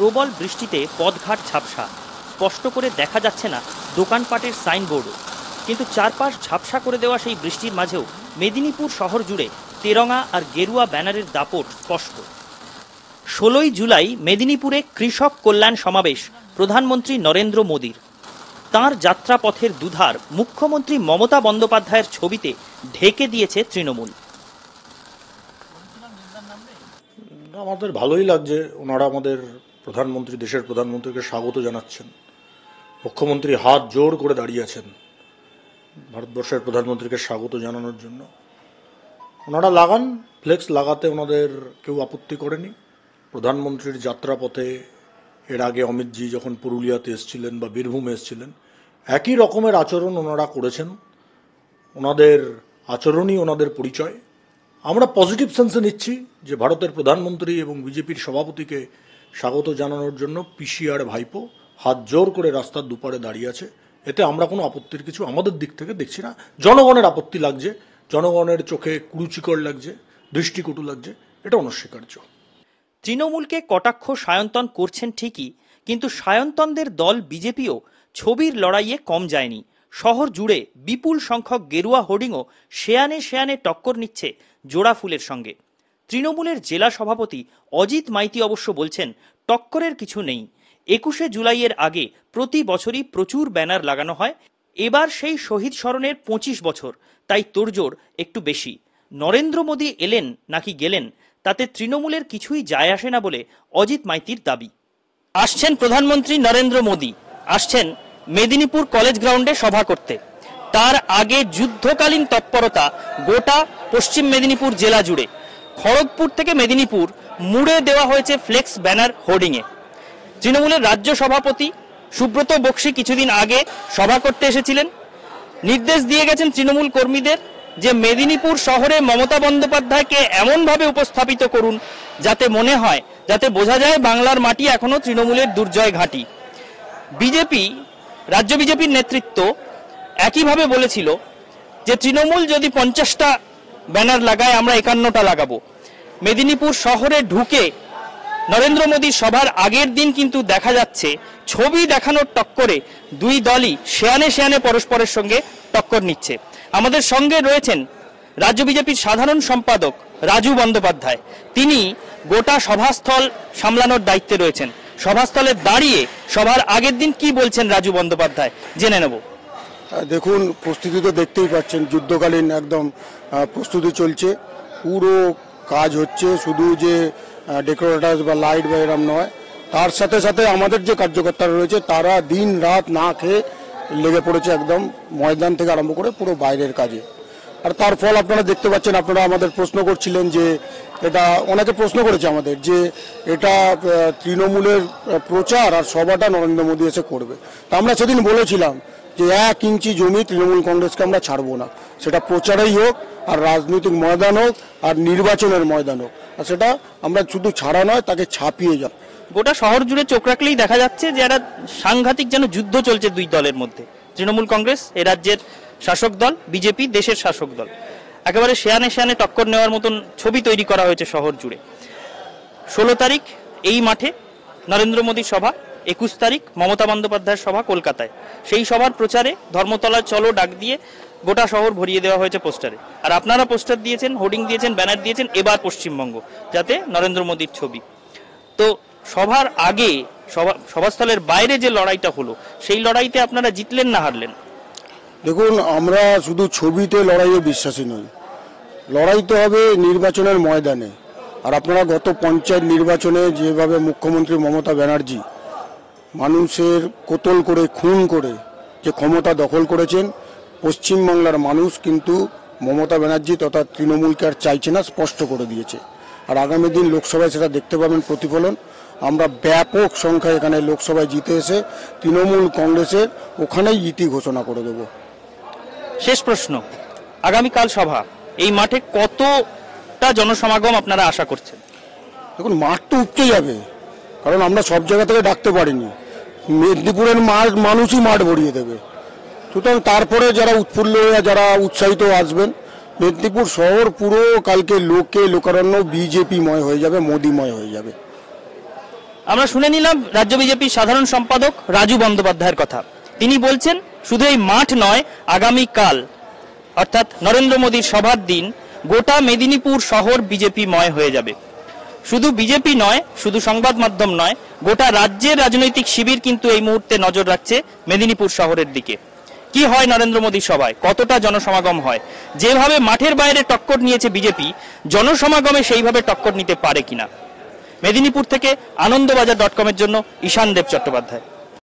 প্রবল বৃষ্টিতে পথঘাট ঝাপসা। স্পষ্ট করে দেখা যাচ্ছে না দোকানপাটের সাইনবোর্ডও কিন্তু চারপাশ ঝাপসা করে দেওয়া সেই বৃষ্টির মাঝেও মেদিনীপুর শহর জুড়ে তেরঙা আর গেরুয়া ব্যানারের দাপট স্পষ্ট। ষোলোই জুলাই মেদিনীপুরে কৃষক কল্যাণ সমাবেশ প্রধানমন্ত্রী নরেন্দ্র মোদীর। তাঁর যাত্রাপথের দুধার মুখ্যমন্ত্রী মমতা বন্দ্যোপাধ্যায়ের ছবিতে ঢেকে দিয়েছে তৃণমূল। আমাদের ভালোই লাগছে। ওনারা আমাদের প্রধানমন্ত্রী, দেশের প্রধানমন্ত্রীকে স্বাগত জানাচ্ছেন। মুখ্যমন্ত্রী হাত জোর করে দাঁড়িয়ে আছেন ভারতবর্ষের প্রধানমন্ত্রীকে স্বাগত জানানোর জন্য। ওনারা লাগান, ফ্লেক্স লাগাতে ওনাদের কেউ আপত্তি করেনি। প্রধানমন্ত্রীর যাত্রাপথে এর আগে অমিতজি যখন পুরুলিয়াতে এসেছিলেন বা বীরভূমে এসেছিলেন, একই রকমের আচরণ ওনারা করেছেন। ওনাদের আচরণই ওনাদের পরিচয়। আমরা পজিটিভ সেন্সে নিচ্ছি যে ভারতের প্রধানমন্ত্রী এবং বিজেপির সভাপতিকে স্বাগত জানানোর জন্য পিসিআর ভাইপো হাত জোর করে রাস্তার দুপারে দাঁড়িয়ে আছে। এতে আমরা কোনো আপত্তির কিছু আমাদের দিক থেকে দেখছি না। জনগণের আপত্তি লাগছে, জনগণের চোখে কুরুচিকর লাগছে, দৃষ্টিকটু লাগছে, এটা অনস্বীকার্য। তৃণমূলকে কটাক্ষ সায়ন্তন করছেন ঠিকই, কিন্তু সায়ন্তনদের দল বিজেপিও ছবির লড়াইয়ে কম যায়নি। শহর জুড়ে বিপুল সংখ্যক গেরুয়া হোর্ডিংও শেয়ানে শেয়ানে টক্কর নিচ্ছে জোড়া ফুলের সঙ্গে। তৃণমূলের জেলা সভাপতি অজিত মাইতি অবশ্য বলছেন, টক্করের কিছু নেই। একুশে জুলাইয়ের আগে প্রতি বছরই প্রচুর ব্যানার লাগানো হয়। এবার সেই শহীদ স্মরণের পঁচিশ বছর, তাই তোড়জোড় একটু বেশি। নরেন্দ্র মোদী এলেন নাকি গেলেন, তাতে তৃণমূলের কিছুই যায় আসে না বলে অজিত মাইতির দাবি। আসছেন প্রধানমন্ত্রী নরেন্দ্র মোদী, আসছেন মেদিনীপুর কলেজ গ্রাউন্ডে সভা করতে। তার আগে যুদ্ধকালীন তৎপরতা গোটা পশ্চিম মেদিনীপুর জেলা জুড়ে। খড়গপুর থেকে মেদিনীপুর মুড়ে দেওয়া হয়েছে ফ্লেক্স ব্যানার হোর্ডিংয়ে তৃণমূলের রাজ্য সভাপতি সুব্রত বক্সি কিছুদিন আগে সভা করতে এসেছিলেন। নির্দেশ দিয়ে গেছেন তৃণমূল কর্মীদের যে মেদিনীপুর শহরে মমতা বন্দ্যোপাধ্যায়কে এমনভাবে উপস্থাপিত করুন যাতে মনে হয়, যাতে বোঝা যায় বাংলার মাটি এখনও তৃণমূলের দুর্জয় ঘাঁটি। বিজেপি, রাজ্য বিজেপির নেতৃত্ব একইভাবে বলেছিল যে, তৃণমূল যদি পঞ্চাশটা ব্যানার লাগায়, আমরা একান্নটা লাগাবো। মেদিনীপুর শহরে ঢুকে নরেন্দ্র মোদী সভার আগের দিন কিন্তু দেখা যাচ্ছে, ছবি দেখানোর টক্করে দুই দলই শেয়ানে শেয়ানে পরস্পরের সঙ্গে টক্কর নিচ্ছে। আমাদের সঙ্গে রয়েছেন রাজ্য বিজেপির সাধারণ সম্পাদক রাজু বন্দ্যোপাধ্যায়। তিনি গোটা সভাস্থল সামলানোর দায়িত্বে রয়েছেন। সভাস্থলে দাঁড়িয়ে সভার আগের দিন কি বলছেন রাজু বন্দ্যোপাধ্যায়? জেনে নেব। দেখুন, প্রস্তুতি তো দেখতেই পাচ্ছেন, যুদ্ধকালীন একদম প্রস্তুতি চলছে। পুরো কাজ হচ্ছে শুধু যে ডেকোরেটার্স বা লাইট বা এরম নয়, তার সাথে সাথে আমাদের যে কার্যকর্তারা রয়েছে, তারা দিন রাত না খেয়ে লেগে পড়েছে একদম ময়দান থেকে আরম্ভ করে পুরো বাইরের কাজে। আর তার ফল আপনারা দেখতে পাচ্ছেন, আপনারা আমাদের প্রশ্ন করছিলেন যে, এটা অনেকে প্রশ্ন করেছে আমাদের যে, এটা তৃণমূলের প্রচার আর সভাটা নরেন্দ্র মোদী এসে করবে। তা আমরা সেদিন বলেছিলাম যে এক ইঞ্চি জমি তৃণমূল কংগ্রেসকে আমরা ছাড়বো না। সেটা প্রচারেই হোক, আর রাজনৈতিক ময়দান হোক, আর নির্বাচনের ময়দান হোক। আর সেটা আমরা শুধু ছাড়া নয়, তাকে ছাপিয়ে যাব গোটা শহর জুড়ে চোখ রাখলেই দেখা যাচ্ছে যে একটা সাংঘাতিক যেন যুদ্ধ চলছে দুই দলের মধ্যে। তৃণমূল কংগ্রেস, এ রাজ্যের শাসক দল, বিজেপি, দেশের শাসক দল। একেবারে শেয়ানে শেয়ানে টক্কর নেওয়ার মতন ছবি তৈরি করা হয়েছে শহর জুড়ে। ষোলো তারিখ, এই মাঠে নরেন্দ্র মোদীর সভা। একুশ তারিখ মমতা বন্দ্যোপাধ্যায়ের সভা কলকাতায়। সেই সভার প্রচারে ধর্মতলা চলো ডাক দিয়ে গোটা শহর ভরিয়ে দেওয়া হয়েছে পোস্টারে। আর আপনারা পোস্টার দিয়েছেন, হোর্ডিং দিয়েছেন, ব্যানার দিয়েছেন, এবার পশ্চিমবঙ্গ, যাতে নরেন্দ্র মোদীর ছবি। তো সভার আগে সভা, সভাস্থলের বাইরে যে লড়াইটা হলো, সেই লড়াইতে আপনারা জিতলেন না হারলেন? দেখুন, আমরা শুধু ছবিতে লড়াইয়ে বিশ্বাসী নই। লড়াই তো হবে নির্বাচনের ময়দানে। আর আপনারা গত পঞ্চায়েত নির্বাচনে যেভাবে মুখ্যমন্ত্রী মমতা ব্যানার্জি মানুষের কোতল করে খুন করে যে ক্ষমতা দখল করেছেন পশ্চিমবাংলার মানুষ কিন্তু মমতা ব্যানার্জি তথা তৃণমূলকে আর চাইছে না স্পষ্ট করে দিয়েছে। আর আগামী দিন লোকসভায় সেটা দেখতে পাবেন প্রতিফলন। আমরা ব্যাপক সংখ্যায় এখানে লোকসভায় জিতে এসে তৃণমূল কংগ্রেসের ওখানেই ইতি ঘোষণা করে দেবো। শেষ প্রশ্ন। আগামীকাল সভা। এই মাঠে কতটা জনসমাগম আপনারা আশা করছেন? দেখুন মাঠ তো উপচে যাবে। কারণ আমরা সব জায়গা থেকে ডাকতে পারিনি। মেদিনীপুরের মানুষই মাঠ ভরিয়ে দেবে। সুতরাং তারপরে যারা উৎফুল্ল হয়ে যারা উৎসাহিত আসবেন, মেদিনীপুর শহর পুরো কালকে লোকে লোকারণ্য বিজেপিময় হয়ে যাবে, মোদিময় হয়ে যাবে। আমরা শুনে নিলাম রাজ্য বিজেপির সাধারণ সম্পাদক রাজু বন্দ্যোপাধ্যায়ের কথা। তিনি বলছেন, শুধু এই মাঠ নয় আগামী কাল অর্থাৎ নরেন্দ্র মোদীর সভার দিন, গোটা মেদিনীপুর শহর বিজেপি ময় হয়ে যাবে। শুধু বিজেপি নয়, শুধু সংবাদ মাধ্যম নয়, গোটা রাজ্যের রাজনৈতিক শিবির কিন্তু এই মুহূর্তে নজর রাখছে মেদিনীপুর শহরের দিকে। কি হয় নরেন্দ্র মোদী সভায়? কতটা জনসমাগম হয়? যেভাবে মাঠের বাইরে টক্কর নিয়েছে বিজেপি জনসমাগমে সেইভাবে টক্কর নিতে পারে কিনা? মেদিনীপুর থেকে আনন্দবাজার ডট কমের জন্য ঈশান দেব চট্টোপাধ্যায়।